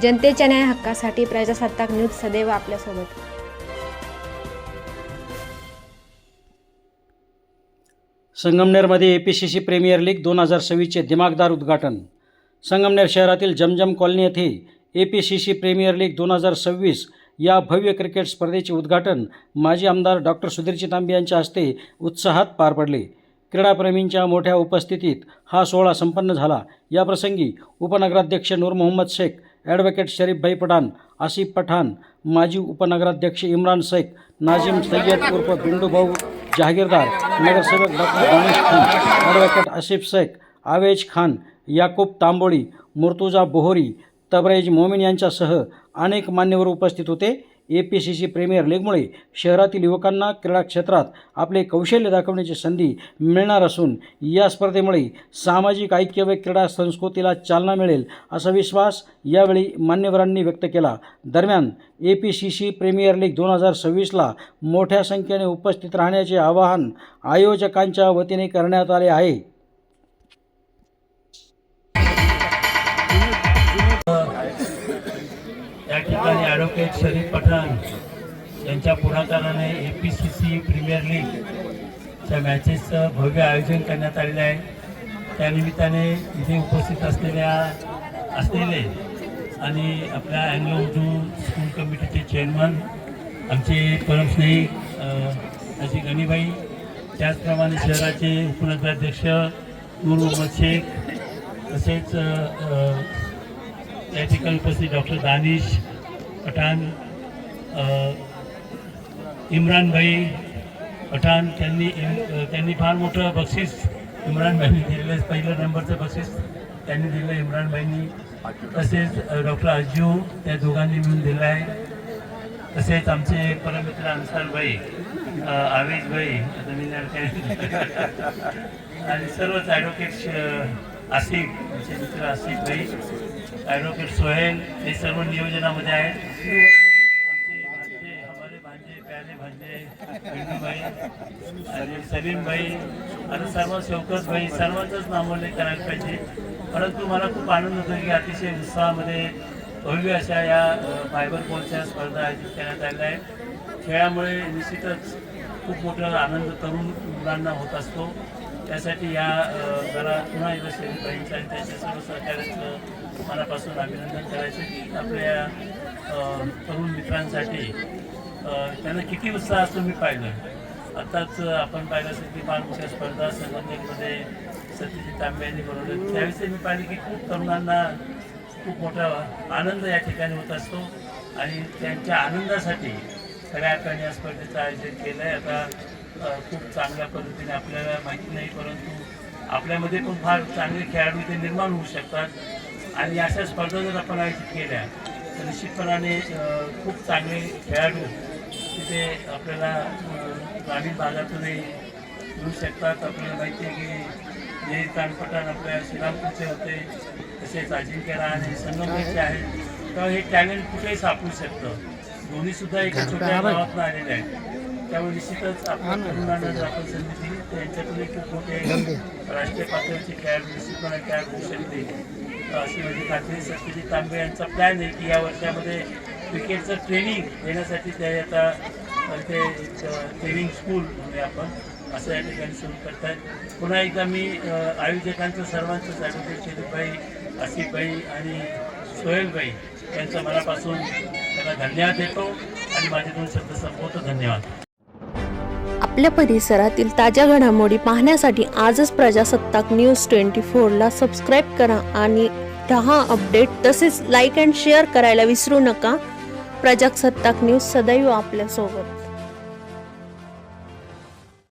जनतेच्या न्याय हक्कासाठी प्रजासत्ताक न्यूज सदैव आपल्यासोबत. संगमनेरमध्ये A P C C premier league दोन हजार सव्वीसचे दिमागदार उद्घाटन. संगमनेर शहरातील जमजम कॉलनी येथे A P C C premier league दोन हजार सव्वीस या भव्य क्रिकेट स्पर्धेचे उद्घाटन माजी आमदार डॉक्टर सुधीर चितांबे यांच्या हस्ते उत्साहात पार पडले. क्रीडाप्रेमींच्या मोठ्या उपस्थितीत हा सोहळा संपन्न झाला. याप्रसंगी उपनगराध्यक्ष नूर मोहम्मद शेख ॲडव्होकेट शरीफभाई पठाण आसिफ पठाण माजी उपनगराध्यक्ष इम्रान शेख नाजिम सय्यद उर्फ बिंडूभाऊ जहागीरदार नगरसेवक डॉक्टर दानिश खान ॲडव्होकेट आसिफ शेख आवेज खान याकूब तांबोळी मुर्तुजा बोहोरी तबरेज मोमीन यांच्यासह अनेक मान्यवर उपस्थित होते. A P C C premier लीगमुळे शहरातील युवकांना क्रीडा क्षेत्रात आपले कौशल्य दाखवण्याची संधी मिळणार असून या स्पर्धेमुळे सामाजिक ऐक्य व क्रीडा संस्कृतीला चालना मिळेल असा विश्वास यावेळी मान्यवरांनी व्यक्त केला. दरम्यान A P C C premier league दोन हजार सव्वीसला मोठ्या संख्येने उपस्थित राहण्याचे आवाहन आयोजकांच्या वतीने करण्यात आले आहे. या ठिकाणी ॲडव्होकेट शरीफ पठाण यांच्या पुढाकाराने A P C C premier लीगच्या मॅचेसचं भव्य आयोजन करण्यात आलेलं आहे. त्यानिमित्ताने इथे उपस्थित असलेल्या असलेले आणि आपल्या अँग्लो उर्दू स्कूल कमिटीचे चेअरमन आमचे परमस्नेही अशी गणीबाई त्याचप्रमाणे शहराचे उपनगराध्यक्ष नूर मोहम्मद शेख तसेच या ठिकाणी उपस्थित डॉक्टर दानिश पठाण इम्रानभाई इम्रान भाई पठाण त्यांनी त्यांनी फार मोठं बक्षीस इम्रान भाईनी दिलेलं आहे. पहिलं नंबरचं बक्षीस त्यांनी दिलं इम्रान भाईनी तसेच डॉक्टर अज्जू त्या दोघांनी मिळून दिलं आहे. तसेच आमचे परमित्र अन्सार भाई आवेश भाई आता मी आणि सर्वच ॲडव्होकेट आसिफ आमचे मित्र आसिफ भाई ॲडव्होकेट सोहेल हे सर्व नियोजनामध्ये आहेत. आमचे भांजे हमारे भांजे प्याले भांजे भाई आणि सलीम भाई आणि सर्व शौकत भाई सर्वांचंच नामोल्लेख करायला पाहिजे. परंतु मला खूप आनंद होतो की अतिशय उत्साहामध्ये भव्य अशा या फायबर बॉलच्या स्पर्धा आयोजित करण्यात आल्या आहेत. खेळामुळे निश्चितच खूप मोठा आनंद तरुण मुलांना होत असतो. त्यासाठी या जरा पुन्हा एकदा शरीफबाईंचं आणि त्यांच्या सर्व सहकार्याचं मनापासून अभिनंदन करायचं की आपल्या तरुण मित्रांसाठी त्यांना किती उत्साह असतो मी पाहिलं. आत्ताच आपण पाहिलं असेल की फार स्पर्धा संगमनेरमध्ये सत्यजित तांबे यांनी बनवलं. त्यावेळेस मी पाहिलं की खूप तरुणांना खूप मोठा आनंद या ठिकाणी होत असतो आणि त्यांच्या आनंदासाठी खऱ्या अर्थाने या स्पर्धेचं आयोजन केलं आहे आता खूप चांगल्या पद्धतीने आपल्याला माहिती नाही परंतु आपल्यामध्ये पण फार चांगले खेळाडू इथे निर्माण होऊ शकतात. आणि अशा स्पर्धा जर आपण आयोजित केल्या. तर निश्चितपणाने खूप चांगले खेळाडू तिथे आपल्याला ग्रामीण भागातूनही मिळू शकतात. आपल्याला माहिती आहे की जे तानपटान आपल्या श्रीरामपूरचे होते तसेच अजिंक्य आणि संगमनेरचे आहेत. तर हे टॅलेंट कुठेही सापडू शकतं. दोन्ही सुद्धा एका छोट्या गावातून आलेले आहेत. त्यामुळे निश्चितच आपल्या तरुणांना जर आपण संधी दिली. तर यांच्यातूनही खूप मोठे राष्ट्रीय पातळीचे खेळाडू निश्चितपणे तयार होऊ शकते अशी माझी खात्री. सत्यजित तांबे यांचा प्लॅन आहे की या वर्षामध्ये क्रिकेटचं ट्रेनिंग देण्यासाठी ते आता ते एक ट्रेनिंग स्कूल म्हणूया आपण. असं या ठिकाणी सुरू करतायत. पुन्हा एकदा मी आयोजकांचं सर्वांचंच ॲडव्होकेट शरीफभाई आसिफभाई आणि सोहेलभाई त्यांचं मनापासून त्यांना धन्यवाद देतो आणि माझे दोन शब्द संपवतो. धन्यवाद. आपल्या परिसरातील ताज्या घडामोडी पाहण्यासाठी आजच प्रजासत्ताक न्यूज ट्वेंटी फोरला सबस्क्राईब करा आणि रहा अपडेट तसेच लाईक अँड शेअर करायला विसरू नका. प्रजासत्ताक न्यूज सदैव आपल्यासोबत.